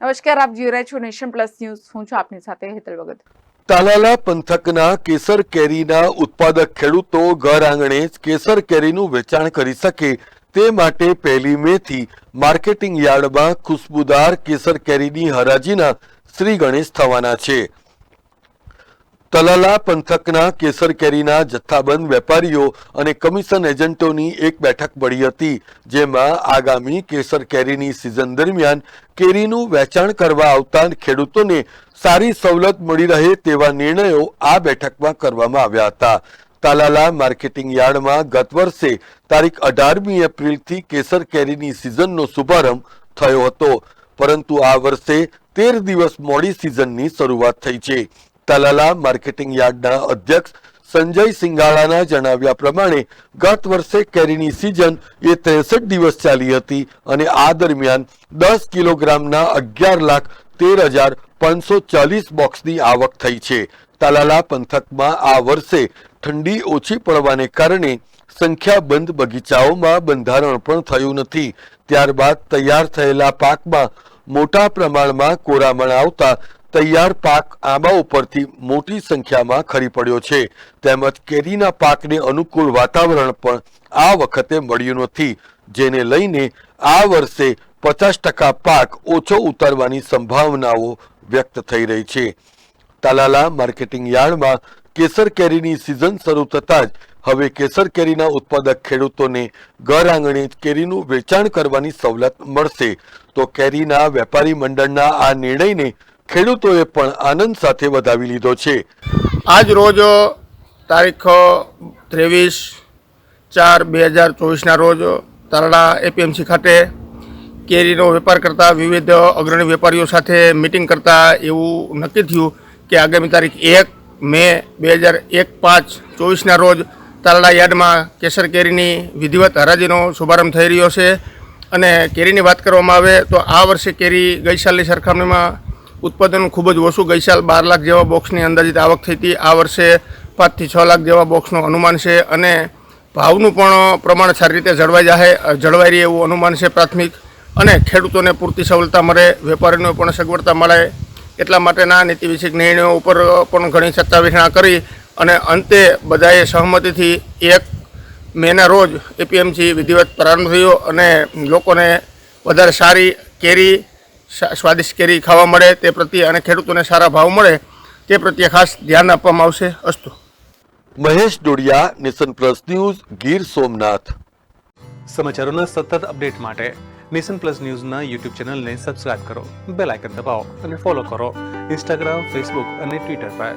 નમસ્કાર, આપ જોઈ રહ્યા છો નેશન પ્લસ ન્યૂઝ. હું છું આપની સાથે હેતલ ભગત. તાલાલા પંથકના કેસર કેરીના ઉત્પાદક ખેડૂતો ઘર આંગણે જ કેસર કેરીનું વેચાણ કરી શકે તે માટે પહેલી મે થી માર્કેટિંગ યાર્ડમાં ખુશ્બુદાર કેસર કેરીની હરાજીના શ્રી ગણેશ થવાના છે. તલાલા પંથકના કેસર કેરીના જથ્થાબંધ વેપારીઓ અને કમિશન એજન્ટોની એક બેઠક મળી હતી, જેમાં આગામી કેસર કેરીની સિઝન દરમિયાન કેરીનું વેચાણ કરવા આવતા ખેડૂતોને સારી સવલત મળી રહે તેવા નિર્ણયો આ બેઠકમાં કરવામાં આવ્યા હતા. તાલાલા માર્કેટિંગ યાર્ડમાં ગત વર્ષે તારીખ અઢારમી એપ્રિલથી કેસર કેરીની સિઝનનો શુભારંભ થયો હતો, પરંતુ આ વર્ષે તેર દિવસ મોડી સિઝનની શરૂઆત થઈ છે. તાલાલા માર્કેટિંગ યાર્ડના અધ્યક્ષ સંજય સિંગાળાના જણાવ્યા પ્રમાણે, ગત વર્ષે કેરીની સિઝન એ ત્રેસઠ દિવસ ચાલી હતી અને આ દરમિયાન દસ કિલોગ્રામના અગિયાર લાખ તેર હજાર પાંચસો ચાલીસ બોક્સની આવક થઈ છે. તાલાલા પંથકમાં આ વર્ષે ઠંડી ઓછી પડવાને કારણે સંખ્યાબંધ બગીચાઓમાં બંધારણ પણ થયું નથી. ત્યારબાદ તૈયાર થયેલા પાકમાં મોટા પ્રમાણમાં કોરામણ આવતા તૈયાર પાક આંબા ઉપરથી મોટી સંખ્યામાં ખરી પડ્યો છે. તેમજ કેરીના પાકને અનુકૂળ વાતાવરણ પણ આ વખતે મળ્યું નથી. જેને લઈને આ વર્ષે પચાસ ટકા પાક ઓછો ઉતારવાની સંભાવનાઓ વ્યક્ત થઈ રહી છે. તાલાલા માર્કેટિંગ યાર્ડમાં કેસર કેરીની સિઝન શરૂ થતાં જ હવે કેસર કેરીના ઉત્પાદક ખેડૂતોને ઘર આંગણે કેરીનું વેચાણ કરવાની સવલત મળશે. તો કેરીના વેપારી મંડળના આ નિર્ણયને ખેડૂતોએ પણ આનંદ સાથે વધાવી લીધો છે. આજ રોજ તારીખ ત્રેવીસ ચાર બે હજાર ચોવીસના રોજ તારડા એપીએમસી ખાતે કેરીનો વેપાર કરતા વિવિધ અગ્રણી વેપારીઓ સાથે મિટિંગ કરતા એવું નક્કી થયું કે આગામી તારીખ એક મે બે હજાર એક પાંચ ચોવીસના રોજ તારડા યાર્ડમાં કેસર કેરીની વિધિવત હરાજીનો શુભારંભ થઈ રહ્યો છે. અને કેરીની વાત કરવામાં આવે તો આ વર્ષે કેરી ગઈ સાલની સરખામણીમાં ઉત્પાદન ખૂબ જ ઓછું. ગઈ સાલ બાર લાખ જેવા બોક્સની અંદાજિત આવક થઈ હતી, આ વર્ષે પાંચથી છ લાખ જેવા બોક્સનું અનુમાન છે અને ભાવનું પણ પ્રમાણ સારી રીતે જળવાઈ જાહે, જળવાઈ રહે એવું અનુમાન છે પ્રાથમિક. અને ખેડૂતોને પૂરતી સવલતા મળે, વેપારીઓને પણ સગવડતા મળે. એટલા માટેના નીતિ વિષયક નિર્ણયો ઉપર પણ ઘણી ચર્ચા વિચારણા કરી અને અંતે બધાએ સહમતિથી એક મેના રોજ એપીએમસી વિધિવત પ્રારંભ થયો અને લોકોને વધારે સારી, કેરી સ્વાદિષ્ટ કેરી ખાવા મળે તે પ્રત્યે અને ખેડૂતોને સારા ભાવ મળે તે પ્રત્યે ખાસ ધ્યાન આપવામાં આવશે. અસ્તુ. Mahesh Dodiya Nishan plus news Gir Somnath. સમાચારોના સતત અપડેટ માટે નિશન પ્લસ ન્યૂઝના યુટ્યુબ ચેનલને સબસ્ક્રાઇબ કરો બેલ આઇકન દબાવો અને ફોલો કરો. ઇન્સ્ટાગ્રામ ફેસબુક અને ટ્વિટર પર.